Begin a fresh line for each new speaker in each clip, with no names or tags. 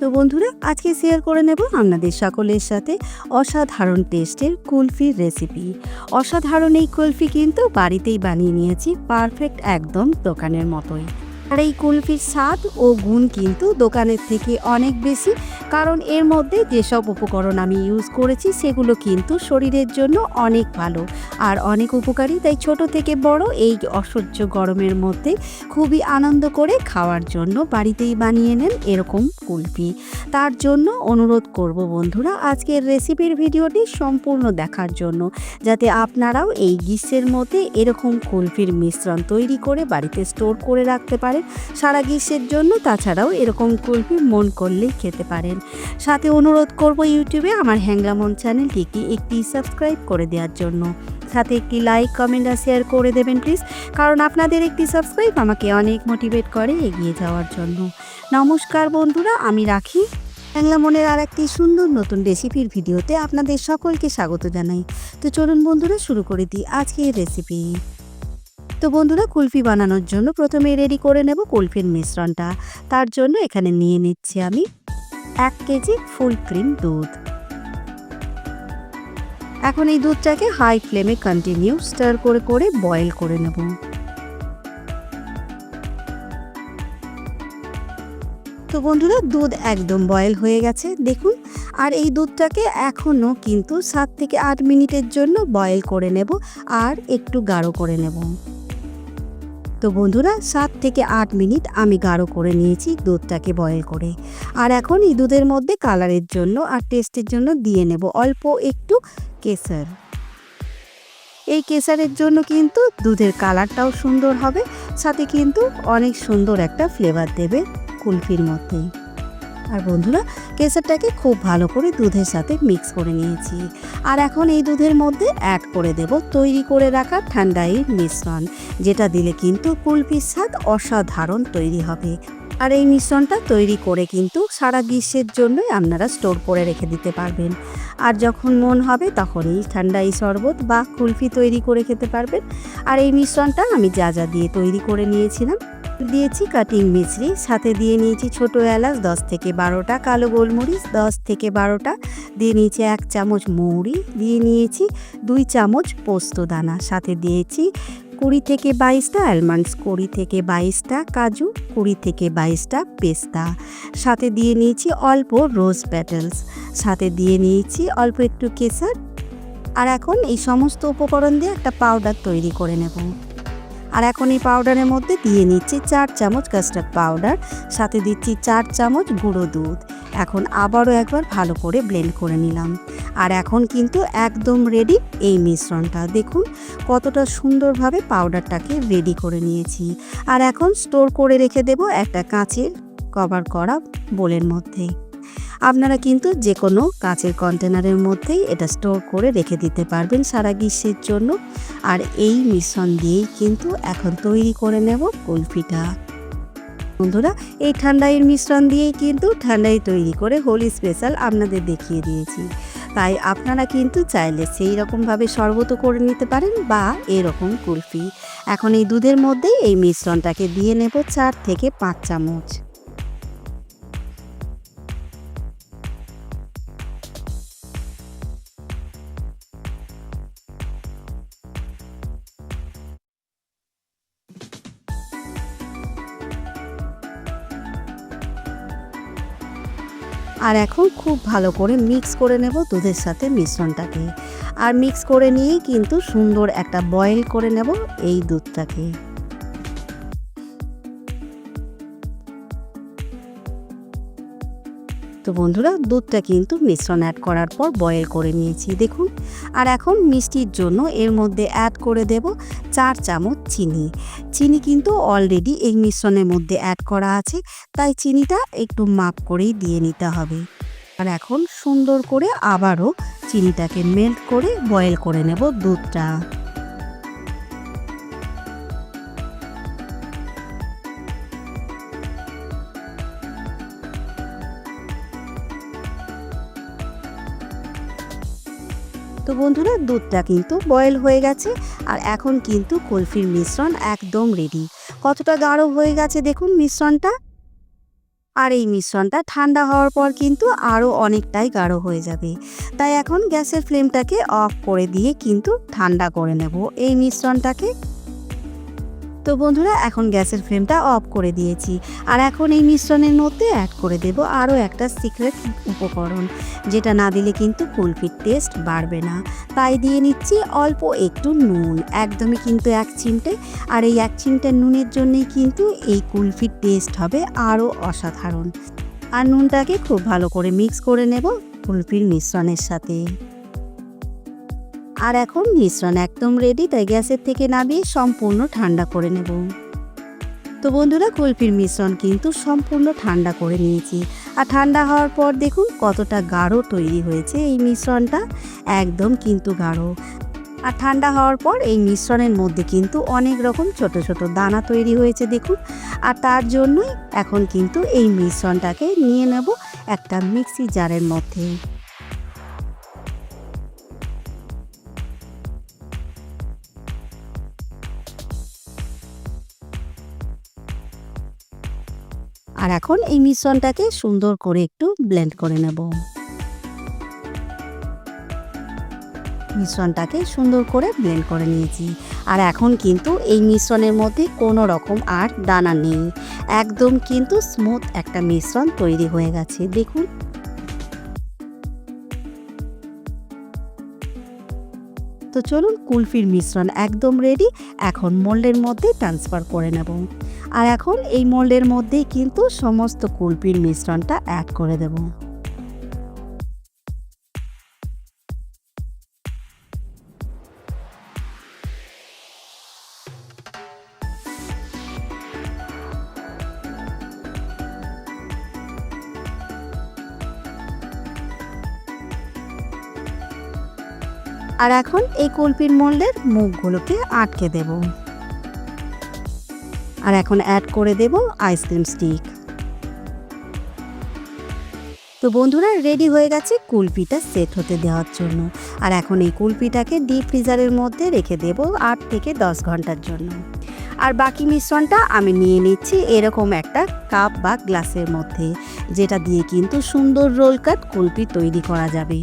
তো বন্ধুরা, আজকে শেয়ার করে নেব আপনাদের সকলের সাথে অসাধারণ টেস্টের কুলফির রেসিপি অসাধারণ এই কুলফি কিন্তু বাড়িতেই বানিয়ে নিয়েছি পারফেক্ট একদম দোকানের মতোই। আর এই কুলফির স্বাদ ও গুণ কিন্তু দোকানের থেকে অনেক বেশি। কারণ এর মধ্যে যেসব উপকরণ আমি ইউজ করেছি, সেগুলো কিন্তু শরীরের জন্য অনেক ভালো। আর অনেক উপকারী, তাই ছোট থেকে বড় এই অসহ্য গরমের মধ্যে খুবই আনন্দ করে খাওয়ার জন্য বাড়িতেই বানিয়ে নেন এরকম কুলফি। তার জন্য অনুরোধ করব বন্ধুরা, আজকের রেসিপির ভিডিওটি সম্পূর্ণ দেখার জন্য, যাতে আপনারাও এই গ্রীষ্মের মধ্যে এরকম কুলফির মিশ্রণ তৈরি করে বাড়িতে স্টোর করে রাখতে পারেন। সারা গ্রীষ্মের জন্য তাছাড়াও এরকম কুলফি মন করলেই খেতে পারেন। সাথে অনুরোধ করব ইউটিউবে আমার হ্যাংলামন চ্যানেলটিকে একটি সাবস্ক্রাইব করে দেওয়ার জন্য। সাথে একটি লাইক, কমেন্ট আর শেয়ার করে দেবেন প্লিজ, কারণ আপনাদের একটি সাবস্ক্রাইব আমাকে অনেক মোটিভেট করে এগিয়ে যাওয়ার জন্য। নমস্কার বন্ধুরা, আমি রাখি। বাংলা মনের আর একটি সুন্দর নতুন রেসিপির ভিডিওতে আপনাদের সকলকে স্বাগত জানাই। তো চলুন বন্ধুরা, শুরু করে দিই আজকের রেসিপি। তো বন্ধুরা, কুলফি বানানোর জন্য প্রথমে রেডি করে নেব কুলফির মিশ্রণটা। তার জন্য এখানে নিয়ে নিচ্ছি আমি এক কেজি ফুল ক্রিম দুধ। এখন এই দুধটাকে হাই ফ্লেমে কন্টিনিউ স্টার করে করে বয়েল করে নেব। তো বন্ধুরা, দুধ একদম বয়েল হয়ে গেছে, দেখুন। আর এই দুধটাকে এখনও কিন্তু সাত থেকে আট মিনিটের জন্য বয়েল করে নেব আর একটু গাঢ় করে নেব। তো বন্ধুরা, সাত থেকে আট মিনিট আমি গাঢ় করে নিয়েছি দুধটাকে বয়েল করে। আর এখন এই দুধের মধ্যে কালারের জন্য আর টেস্টের জন্য দিয়ে নেব অল্প একটু কেসার এই কেসারের জন্য কিন্তু দুধের কালারটাও সুন্দর হবে, সাথে কিন্তু অনেক সুন্দর একটা ফ্লেভার দেবে কুলফির মধ্যেই। আর বন্ধুরা কেসারটাকে খুব ভালো করে দুধের সাথে মিক্স করে নিয়েছি। আর এখন এই দুধের মধ্যে অ্যাড করে দেব তৈরি করে রাখা ঠান্ডাইয়ের মিশ্রণ, যেটা দিলে কিন্তু কুলফির স্বাদ অসাধারণ তৈরি হবে। আর এই মিশ্রণটা তৈরি করে কিন্তু সারা গ্রীষ্মের জন্যই আপনারা স্টোর করে রেখে দিতে পারবেন। আর যখন মন হবে তখনই ঠান্ডাই শরবত বা কুলফি তৈরি করে খেতে পারবেন। আর এই মিশ্রণটা আমি যা যা দিয়ে তৈরি করে নিয়েছিলাম দিয়েছি কাটিং মিছরি, সাথে দিয়ে নিয়েছি ছোট এলাচ দশ থেকে বারোটা, কালো গোলমরিচ দশ থেকে বারোটা, দিয়ে নিয়েছি এক চামচ মৌরি, দিয়ে নিয়েছি দুই চামচ পোস্ত দানা, সাথে দিয়েছি কুড়ি থেকে বাইশটা অ্যালমন্ডস কুড়ি থেকে বাইশটা কাজু, কুড়ি থেকে বাইশটা পেস্তা, সাথে দিয়ে নিয়েছি অল্প রোজ প্যাটেলস সাথে দিয়ে নিয়েছি অল্প একটু কেসার আর এখন এই সমস্ত উপকরণ দিয়ে একটা পাউডার তৈরি করে নেব। আর এখন এই পাউডারের মধ্যে দিয়ে নিচ্ছি চার চামচ কাস্টার্ড পাউডার সাথে দিচ্ছি চার চামচ গুঁড়ো দুধ। এখন আবারও একবার ভালো করে ব্লেন্ড করে নিলাম। আর এখন কিন্তু একদম রেডি এই মিশ্রণটা। দেখুন কতটা সুন্দরভাবে পাউডারটাকে রেডি করে নিয়েছি। আর এখন স্টোর করে রেখে দেব একটা কাঁচের কভার করা বোলের মধ্যে। আপনারা কিন্তু যে কোনো কাঁচের কন্টেনারের মধ্যেই এটা স্টোর করে রেখে দিতে পারবেন সারা গ্রীষ্মের জন্য। আর এই মিশ্রণ দিয়েই কিন্তু এখন তৈরি করে নেব কুলফিটা। বন্ধুরা, এই ঠান্ডাইয়ের মিশ্রণ দিয়েই কিন্তু ঠান্ডাই তৈরি করে হোলি স্পেশাল আপনাদের দেখিয়ে দিয়েছি। তাই আপনারা কিন্তু চাইলে সেই রকমভাবে শরবত করে নিতে পারেন বা এরকম কুলফি। এখন এই দুধের মধ্যেই এই মিশ্রণটাকে দিয়ে নেব চার থেকে পাঁচ চামচ। আর এখন খুব ভালো করে মিক্স করে নেব দুধের সাথে মিশ্রণটাকে। আর মিক্স করে নিয়েই কিন্তু সুন্দর একটা বয়েল করে নেব এই দুধটাকে। তো বন্ধুরা, দুধটা কিন্তু মিশ্রণ অ্যাড করার পর বয়েল করে নিয়েছি, দেখুন। আর এখন মিষ্টির জন্য এর মধ্যে অ্যাড করে দেব চার চামচ চিনি। চিনি কিন্তু অলরেডি এই মিশ্রণের মধ্যে অ্যাড করা আছে, তাই চিনিটা একটু মাপ করেই দিয়ে নিতে হবে। আর এখন সুন্দর করে আবারও চিনিটাকে মেল্ট করে বয়েল করে নেব দুধটা। তো বন্ধুরা, দুধটা কিন্তু বয়েল হয়ে গেছে আর এখন কিন্তু কুলফির মিশ্রণ একদম রেডি কতটা গাঢ় হয়ে গেছে দেখুন মিশ্রণটা। আর এই মিশ্রণটা ঠান্ডা হওয়ার পর কিন্তু আরও অনেকটাই গাঢ় হয়ে যাবে। তাই এখন গ্যাসের ফ্লেমটাকে অফ করে দিয়ে কিন্তু ঠান্ডা করে নেব এই মিশ্রণটাকে। তো বন্ধুরা, এখন গ্যাসের ফ্লেমটা অফ করে দিয়েছি। আর এখন এই মিশ্রণের মধ্যে অ্যাড করে দেব আরও একটা সিক্রেট উপকরণ, যেটা না দিলে কিন্তু কুলফির টেস্ট বাড়বে না। তাই দিয়ে নিচ্ছি অল্প একটু নুন, একদমই কিন্তু এক চিমটে। আর এই এক চিমটে নুনের জন্যই কিন্তু এই কুলফির টেস্ট হবে আরও অসাধারণ। আর নুনটাকে খুব ভালো করে মিক্স করে নেব কুলফির মিশ্রণের সাথে। আর এখন মিশ্রণ একদম রেডি তাই গ্যাসের থেকে নামিয়ে সম্পূর্ণ ঠান্ডা করে নেব। তো বন্ধুরা, কুলফির মিশ্রণ কিন্তু সম্পূর্ণ ঠান্ডা করে নিয়েছি। আর ঠান্ডা হওয়ার পর দেখুন কতটা গাঢ় তৈরি হয়েছে এই মিশ্রণটা, একদম কিন্তু গাঢ়। আর ঠান্ডা হওয়ার পর এই মিশ্রণের মধ্যে কিন্তু অনেক রকম ছোট ছোট দানা তৈরি হয়েছে দেখুন। আর তার জন্যই এখন কিন্তু এই মিশ্রণটাকে নিয়ে নেব একটা মিক্সি জারের মধ্যে। আর এখন এই মিশ্রণটাকে সুন্দর করে একটু ব্লেন্ড করে নেব। মিশ্রণটাকে সুন্দর করে ব্লেন্ড করে নিয়েছি। আর এখন কিন্তু এই মিশ্রণের মধ্যে কোনো রকম আর দানা নেই। একদম কিন্তু স্মুথ একটা মিশ্রণ তৈরি হয়ে গেছে, দেখুন। তো চলুন কুলফির মিশ্রণ একদম রেডি এখন মোল্ডের মধ্যে ট্রান্সফার করে নেব। আর এখন এই মোল্ডের মধ্যেই কিন্তু সমস্ত কুলপির মিশ্রণটা অ্যাড করে দেব। আর এখন এই কুলপির মোল্ডের মুখগুলোকে আটকে দেবো। আর এখন অ্যাড করে দেব আইসক্রিম স্টিক তো বন্ধুরা রেডি হয়ে গেছে কুলপিটা সেট হতে দেওয়ার জন্য। আর এখন এই কুলপিটাকে ডিপ ফ্রিজারের মধ্যে রেখে দেব আট থেকে দশ ঘণ্টার জন্য। আর বাকি মিশ্রণটা আমি নিয়ে নিচ্ছি এরকম একটা কাপ বা গ্লাসের মধ্যে, যেটা দিয়ে কিন্তু সুন্দর রোল কাট কুলপি তৈরি করা যাবে।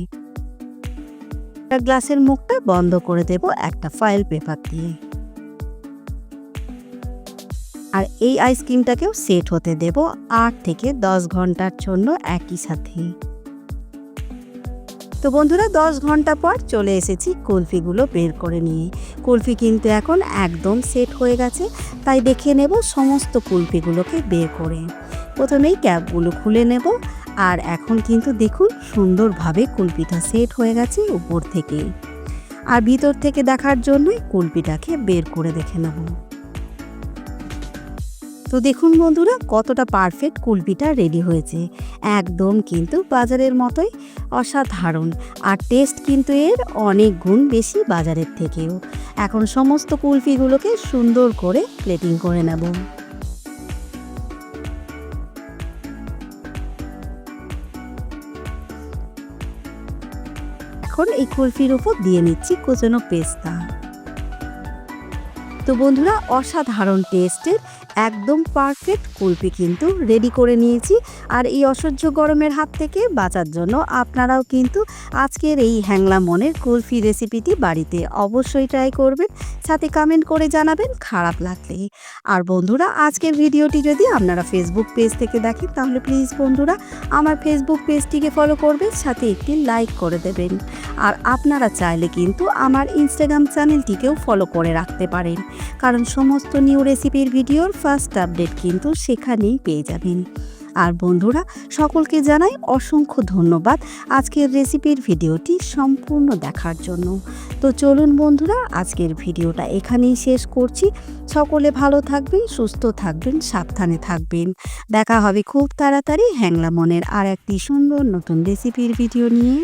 গ্লাসের মুখটা বন্ধ করে দেব একটা ফাইল পেপার দিয়ে। আর এই আইসক্রিমটাকেও সেট হতে দেব আট থেকে দশ ঘণ্টার জন্য একই সাথে। তো বন্ধুরা, দশ ঘণ্টা পর চলে এসেছি কুলফিগুলো বের করে নিয়ে। কুলফি কিন্তু এখন একদম সেট হয়ে গেছে, তাই দেখে নেব সমস্ত কুলফিগুলোকে বের করে। প্রথমেই ক্যাপগুলো খুলে নেব, আর এখন কিন্তু দেখুন সুন্দরভাবে কুলপিটা সেট হয়ে গেছে উপর থেকে। আর ভিতর থেকে দেখার জন্যই কুলপিটাকে বের করে দেখে নেব। তো দেখুন বন্ধুরা, কতটা পারফেক্ট কুলপিটা রেডি হয়েছে। একদম কিন্তু বাজারের মতোই অসাধারণ। আর টেস্ট কিন্তু এর অনেক গুণ বেশি বাজারের থেকেও। এখন সমস্ত কুলফিগুলোকে সুন্দর করে প্লেটিং করে নেব। এখন এই কুলফির উপর দিয়ে নিচ্ছি কোচানো পেস্তা। তো বন্ধুরা, অসাধারণ টেস্টের একদম পারফেক্ট কুলপি কিন্তু রেডি করে নিয়েছি। আর এই অসহ্য গরমের হাত থেকে বাঁচার জন্য আপনারাও কিন্তু আজকের এই হ্যাংলা মনের কুলফি রেসিপিটি বাড়িতে অবশ্যই ট্রাই করবেন। সাথে কমেন্ট করে জানাবেন খারাপ লাগলে। আর বন্ধুরা, আজকের ভিডিওটি যদি আপনারা ফেসবুক পেজ থেকে দেখেন, তাহলে প্লিজ বন্ধুরা, আমার ফেসবুক পেজটিকে ফলো করবেন, সাথে একটি লাইক করে দেবেন। আর আপনারা চাইলে কিন্তু আমার ইনস্টাগ্রাম চ্যানেলটিকেও ফলো করে রাখতে পারেন। কারণ সমস্ত নিউ রেসিপির ভিডিওর ফার্স্ট আপডেট কিন্তু সেখানেই পেয়ে যাবেন। আর বন্ধুরা, সকলকে জানাই অসংখ্য ধন্যবাদ আজকের রেসিপির ভিডিওটি সম্পূর্ণ দেখার জন্য। তো চলুন বন্ধুরা, আজকের ভিডিওটা এখানেই শেষ করছি। সকলে ভালো থাকবেন, সুস্থ থাকবেন, সাবধানে থাকবেন। দেখা হবে খুব তাড়াতাড়ি হ্যাংলা মনের আর একটি সুন্দর নতুন রেসিপির ভিডিও নিয়ে।